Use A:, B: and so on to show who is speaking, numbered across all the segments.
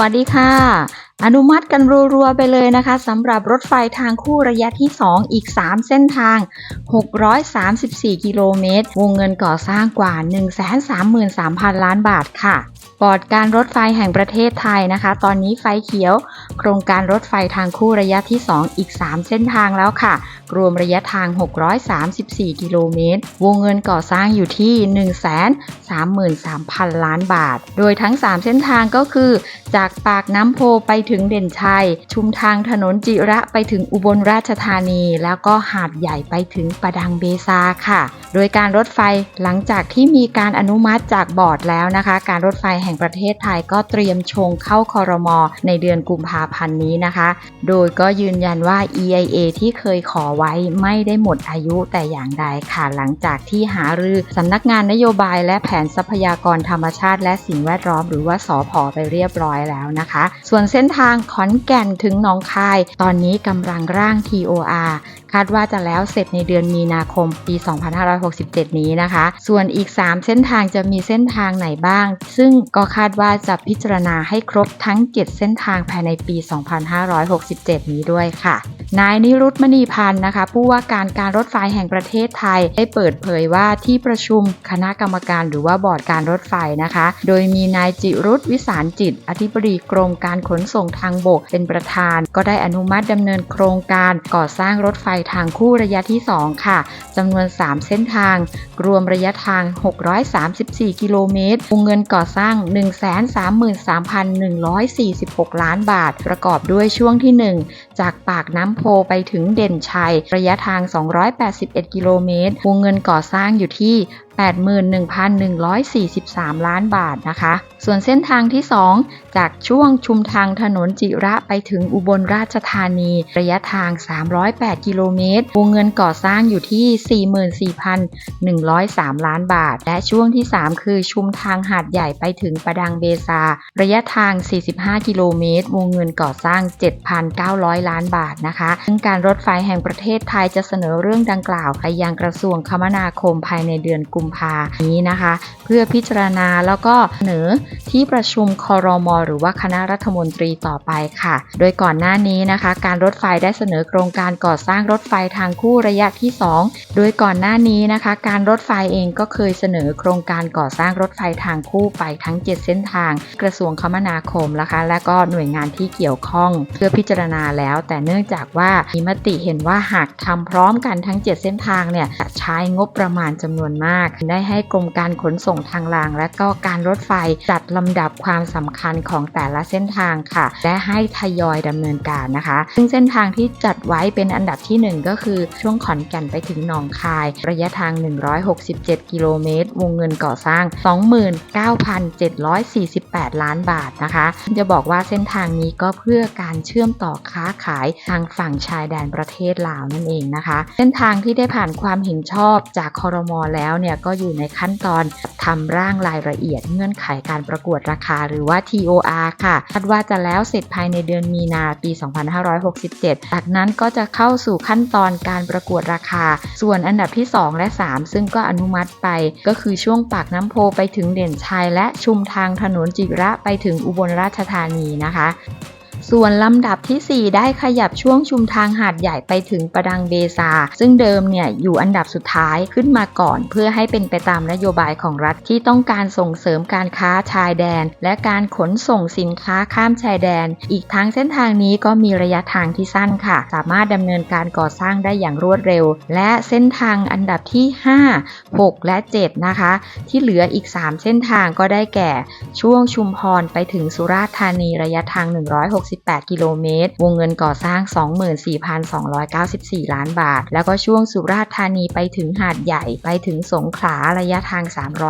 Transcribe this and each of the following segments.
A: วัสดีค่ะ อนุมัติกันรัวๆไปเลยนะคะสำหรับรถไฟทางคู่ระยะที่ 2 อีก 3 เส้นทาง 634 กิโลเมตร วงเงินก่อสร้างกว่า 133,000 ล้านบาทค่ะบอร์ดการรถไฟแห่งประเทศไทยนะคะ ตอนนี้ไฟเขียว โครงการรถไฟทางคู่ระยะที่ 2 อีก 3 เส้นทางแล้วค่ะ รวมระยะทาง 634 กิโลเมตร วงเงินก่อสร้างอยู่ที่ 133,000 ล้านบาท โดยทั้ง 3 เส้นทางก็คือ จากปากน้ำโพไปถึงเด่นชัย ชุมทางถนนจิระไปถึงอุบลราชธานี แล้วก็หาดใหญ่ไปถึงประดังเบซาค่ะ โดยการรถไฟหลังจากที่มีการอนุมัติจากบอร์ดแล้วนะคะ การรถไฟแห่งประเทศไทยก็เตรียมชงเข้าคอรมอในเดือนกุมภาพันธ์นี้นะคะ โดยก็ยืนยันว่า EIA ที่เคยขอไว้ไม่ได้หมดอายุแต่อย่างใดค่ะ หลังจากที่หารือสำนักงานนโยบายและแผนทรัพยากรธรรมชาติ และสิ่งแวดล้อมหรือว่าสอพอไปเรียบร้อยแล้วนะคะ ส่วนเส้นทางขอนแก่นถึงหนองคาย ตอนนี้กำลังร่าง TOR คาดว่าจะแล้วเสร็จในเดือนมีนาคมปี 2567 นี้นะคะ ส่วนอีก 3 เส้นทางจะมีเส้นทางไหนบ้าง ซึ่งก็คาดว่าจะพิจารณาให้ครบทั้ง 7 เส้นทางภายในปี 2567 นี้ด้วยค่ะ นายนิรุตมณีพันธ์นะคะ ผู้ว่าการการรถไฟแห่งประเทศไทย ได้เปิดเผยว่าที่ประชุมคณะกรรมการหรือว่าบอร์ดการรถไฟนะคะ โดยมีนายจิรุตวิสารจิต อธิบดีกรมการขนส่งทางบกเป็นประธาน ก็ได้อนุมัติดำเนินโครงการก่อสร้างรถไฟทางคู่ระยะที่ 2 ค่ะจำนวน 3 เส้นทาง รวมระยะทาง 634 กิโลเมตรวงเงินก่อสร้าง 133,146 ล้านบาท ประกอบด้วยช่วงที่ 1 จากปากน้ำพไปถึงเด่นชัย ระยะทาง 281 กิโลเมตร วงเงินก่อสร้างอยู่ที่81,143 ล้านบาทนะคะ ส่วนเส้นทางที่ 2 จากช่วงชุมทางถนนจิระไปถึงอุบลราชธานี ระยะทาง 308 กิโลเมตร วงเงินก่อสร้างอยู่ที่ 44,103 ล้านบาท และช่วงที่ 3 คือชุมทางหาดใหญ่ไปถึงประดังเบซา ระยะทาง 45 กิโลเมตร วงเงินก่อสร้าง 7,900 ล้านบาทนะคะ ซึ่งการรถไฟแห่งประเทศไทยจะเสนอเรื่องดังกล่าวไปยังกระทรวงคมนาคมภายในเดือนกุมภานี้นะคะ เพื่อพิจารณาแล้วก็เสนอที่ประชุมคอรมอหรือว่าคณะรัฐมนตรีต่อไปค่ะ โดยก่อนหน้านี้นะคะ การรถไฟได้เสนอโครงการก่อสร้างรถไฟทางคู่ระยะที่ 2 โดยก่อนหน้านี้นะคะ การรถไฟเองก็เคยเสนอโครงการก่อสร้างรถไฟทางคู่ไปทั้ง 7 เส้นทาง กระทรวงคมนาคมนะคะ และก็หน่วยงานที่เกี่ยวข้อง เพื่อพิจารณาแล้ว แต่เนื่องจากว่ามีมติเห็นว่าหากทำพร้อมกันทั้ง 7 เส้นทางเนี่ยจะใช้งบประมาณจำนวนมากได้ให้กรมการขนส่งทางราง และก็การรถไฟจัดลำดับความสำคัญของแต่ละเส้นทางค่ะ และให้ทยอยดำเนินการนะคะ ซึ่งเส้นทางที่จัดไว้เป็นอันดับที่ 1 ก็คือช่วงขอนแก่นไปถึงหนองคาย ระยะทาง 167 กิโลเมตร วงเงินก่อสร้าง 29,748 ล้านบาทนะคะ จะบอกว่าเส้นทางนี้ก็เพื่อการเชื่อมต่อค้าขายทางฝั่งชายแดนประเทศลาวนั่นเองนะคะ เส้นทางที่ได้ผ่านความเห็นชอบจากคอรมอแล้วเนี่ยก็อยู่ในขั้นตอนทำร่างรายละเอียดเงื่อนไขการประกวดราคาหรือว่า TOR ค่ะ คาดว่าจะแล้วเสร็จภายในเดือนมีนาปี 2567 จากนั้นก็จะเข้าสู่ขั้นตอนการประกวดราคา ส่วนอันดับที่ 2 และ 3 ซึ่งก็อนุมัติไป ก็คือช่วงปากน้ำโพไปถึงเด่นชัยและชุมทางถนนจิระไปถึงอุบลราชธานีนะคะ ส่วนลำดับที่ 4 ได้ขยับช่วงชุมทางหาดใหญ่ไปถึงประดังเบซา ซึ่งเดิมเนี่ยอยู่อันดับสุดท้ายขึ้นมาก่อน เพื่อให้เป็นไปตามนโยบายของรัฐที่ต้องการส่งเสริมการค้าชายแดน และการขนส่งสินค้าข้ามชายแดน อีกทั้งเส้นทางนี้ก็มีระยะทางที่สั้นค่ะ สามารถดำเนินการก่อสร้างได้อย่างรวดเร็ว และเส้นทางอันดับที่ 5 6 และ 7 นะคะ ที่เหลืออีก 3 เส้นทางก็ได้แก่ช่วงชุมพรไปถึงสุราษฎร์ธานีระยะทาง 160 18กิโลเมตร วงเงินก่อสร้าง 24,294 ล้านบาท แล้วก็ช่วงสุราษฎร์ธานีไปถึงหาดใหญ่ไปถึงสงขลาระยะทาง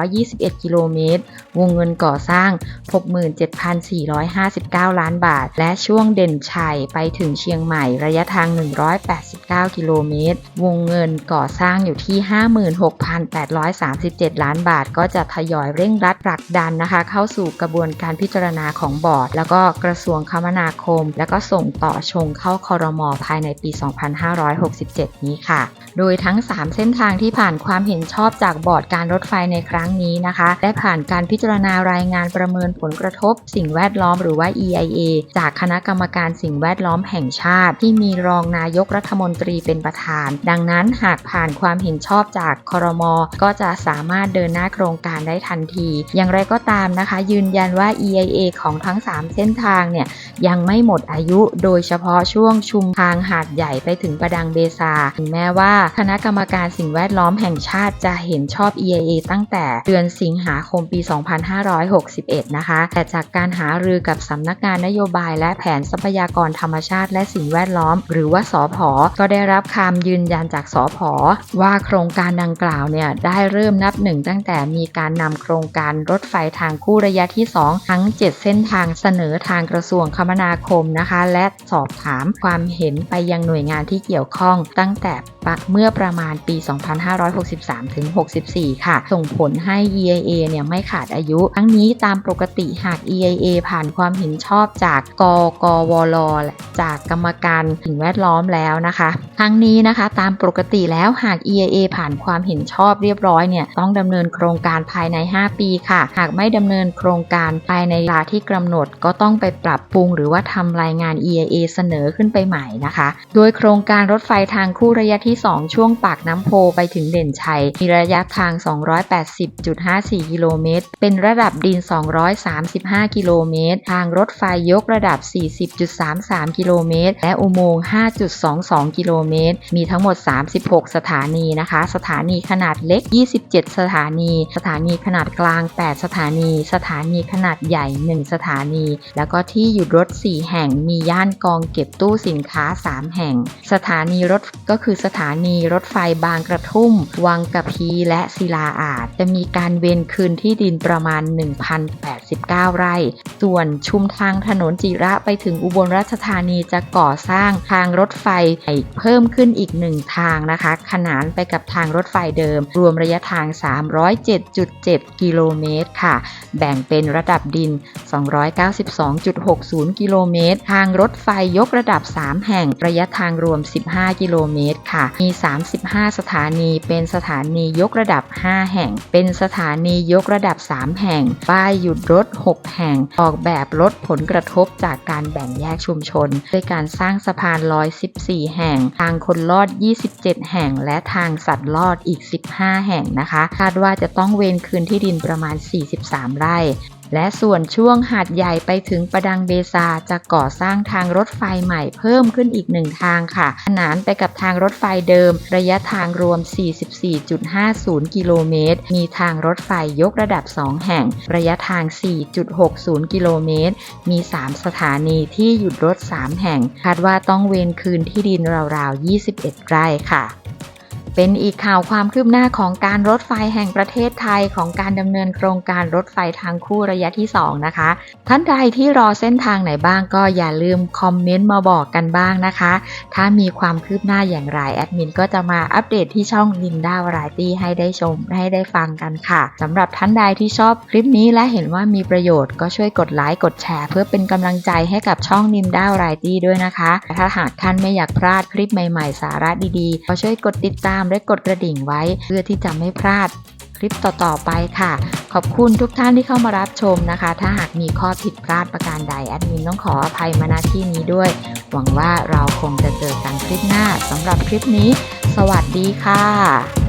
A: 321 กิโลเมตร วงเงินก่อสร้าง 67,459 ล้านบาท และช่วงเด่นชัยไปถึงเชียงใหม่ระยะทาง 189 กิโลเมตร วงเงินก่อสร้างอยู่ที่ 56,837 ล้านบาท ก็จะทยอยเร่งรัดผลักดันนะคะ เข้าสู่กระบวนการพิจารณาของบอร์ด แล้วก็กระทรวงคมนาคม แล้วก็ส่งต่อชงเข้าคอรมอภายในปี 2567 นี้ค่ะ โดยทั้ง 3 เส้นทางที่ผ่านความเห็นชอบจากบอร์ดการรถไฟในครั้งนี้นะคะได้ผ่านการพิจารณารายงานประเมินผลกระทบ สิ่งแวดล้อมหรือว่า EIA จากคณะกรรมการสิ่งแวดล้อมแห่งชาติ ที่มีรองนายกรัฐมนตรีเป็นประธาน ดังนั้นหากผ่านความเห็นชอบจากคอรมอก็จะสามารถเดินหน้าโครงการได้ทันที อย่างไรก็ตามนะคะ ยืนยันว่า EIA ของทั้ง 3 เส้นทางเนี่ยยังไม่หมดอายุ โดยเฉพาะช่วงชุมทางหาดใหญ่ไปถึงประดังเบซา ถึงแม้ว่าคณะกรรมการสิ่งแวดล้อมแห่งชาติจะเห็นชอบ EIA ตั้งแต่เดือนสิงหาคมปี 2561 นะคะ แต่จากการหารือกับสำนักงานนโยบายและแผนทรัพยากรธรรมชาติและสิ่งแวดล้อม หรือว่าสอพอก็ได้รับคำยืนยันจากสอพอว่าโครงการดังกล่าวเนี่ยได้เริ่มนับหนึ่งตั้งแต่มีการนำโครงการรถไฟทางคู่ระยะที่ 2 ทั้ง 7 เส้นทางเสนอทางกระทรวงคมนาคมนะคะ และสอบถามความเห็นไปยังหน่วยงานที่เกี่ยวข้อง ตั้งแต่เมื่อประมาณปี 2563 ถึง 64 ค่ะ ส่งผลให้ EIA เนี่ยไม่ขาดอายุ ทั้งนี้ตามปกติหาก EIA ผ่านความเห็นชอบจากกกวลจากกรรมการสิ่งแวดล้อมแล้วนะคะทั้งนี้นะคะตามปกติแล้วหาก EIA ผ่านความเห็นชอบเรียบร้อยเนี่ยต้องดำเนินโครงการภายใน 5 ปีค่ะ หากไม่ดำเนินโครงการภายในเวลาที่กำหนดก็ต้องไปปรับปรุงหรือว่าทำรายงาน EIA เสนอขึ้นไปใหม่นะคะ โดยโครงการรถไฟทางคู่ระยะที่ 2 ช่วงปากน้ำโพไปถึงเด่นชัย มีระยะทาง 280.54 กิโลเมตร เป็นระดับดิน 235 กิโลเมตร ทางรถไฟยกระดับ 40.33 กิโลเมตร และอุโมงค์ 5.22 กิโลเมตร มีทั้งหมด 36 สถานีนะคะ สถานีขนาดเล็ก 27 สถานี สถานีขนาดกลาง 8 สถานี สถานีขนาดใหญ่ 1 สถานี แล้วก็ที่หยุดรถ4 แห่ง มีย่านกองเก็บตู้สินค้า 3 แห่ง สถานีรถก็คือสถานีรถไฟบางกระทุ่ม วังกะพีและศิลาอาจ จะมีการเวนคืนที่ดินประมาณ 89 ไร่ ส่วนชุมทางถนนจิระไปถึงอุบลราชธานีจะก่อสร้างทางรถไฟเพิ่มขึ้นอีกหนึ่งทางนะคะ ขนานไปกับทางรถไฟเดิม รวมระยะทาง 307.7 กิโลเมตรค่ะ แบ่งเป็นระดับดิน 292.60 กิโลเมตร ทางรถไฟยกระดับ 3 แห่งระยะทางรวม 15 กิโลเมตรค่ะ มี 35 สถานีเป็นสถานียกระดับ 5 แห่ง เป็นสถานียกระดับ 3 แห่งป้ายหยุดรถ 6 แห่ง ออกแบบลดผลกระทบจากการแบ่งแยกชุมชน ด้วยการสร้างสะพานลอย 14 แห่ง ทางคนลอด 27 แห่ง และทางสัตว์ลอดอีก 15 แห่งนะคะ คาดว่าจะต้องเวนคืนที่ดินประมาณ 43 ไร่ และส่วนช่วงหาดใหญ่ไปถึงประดังเบซาจะก่อสร้างทางรถไฟใหม่เพิ่มขึ้นอีกหนึ่งทางค่ะ ขนานไปกับทางรถไฟเดิม ระยะทางรวม 44.50 กิโลเมตร มีทางรถไฟยกระดับ 2 แห่ง ระยะทาง 4.60 กิโลเมตร มี 3 สถานีที่หยุดรถ 3 แห่ง คาดว่าต้องเวนคืนที่ดินราวๆ 21 ไร่ค่ะ เป็นอีกข่าวความคืบหน้าของการรถไฟแห่งประเทศไทยของการดำเนินโครงการรถไฟทางคู่ระยะที่ 2 นะคะ ท่านใดที่รอเส้นทางไหนบ้างก็อย่าลืมคอมเมนต์มาบอกกันบ้างนะคะ ถ้ามีความคืบหน้าอย่างไรแอดมินก็จะมาอัปเดตที่ช่องลินด้าวารายตี้ให้ได้ชมให้ได้ฟังกันค่ะสำหรับท่านใดที่ชอบคลิปนี้และเห็นว่ามีประโยชน์ก็ช่วยกดไลค์กดแชร์ เพื่อเป็นกำลังใจให้กับช่องลินด้าวารายตี้ด้วยนะคะ ถ้าหากท่านไม่อยากพลาดคลิปใหม่ๆ สาระดีๆก็ช่วยกดติดตามามและกดกระดิ่งไว้ เพื่อที่จะไม่พลาดคลิปต่อๆไปค่ะ ขอบคุณทุกท่านที่เข้ามารับชมนะคะ ถ้าหากมีข้อผิดพลาดประการใดแอดมินต้องขออภัยมาณที่นี้ด้วย หวังว่าเราคงจะเจอกันคลิปหน้าสำหรับคลิปนี้ สวัสดีค่ะ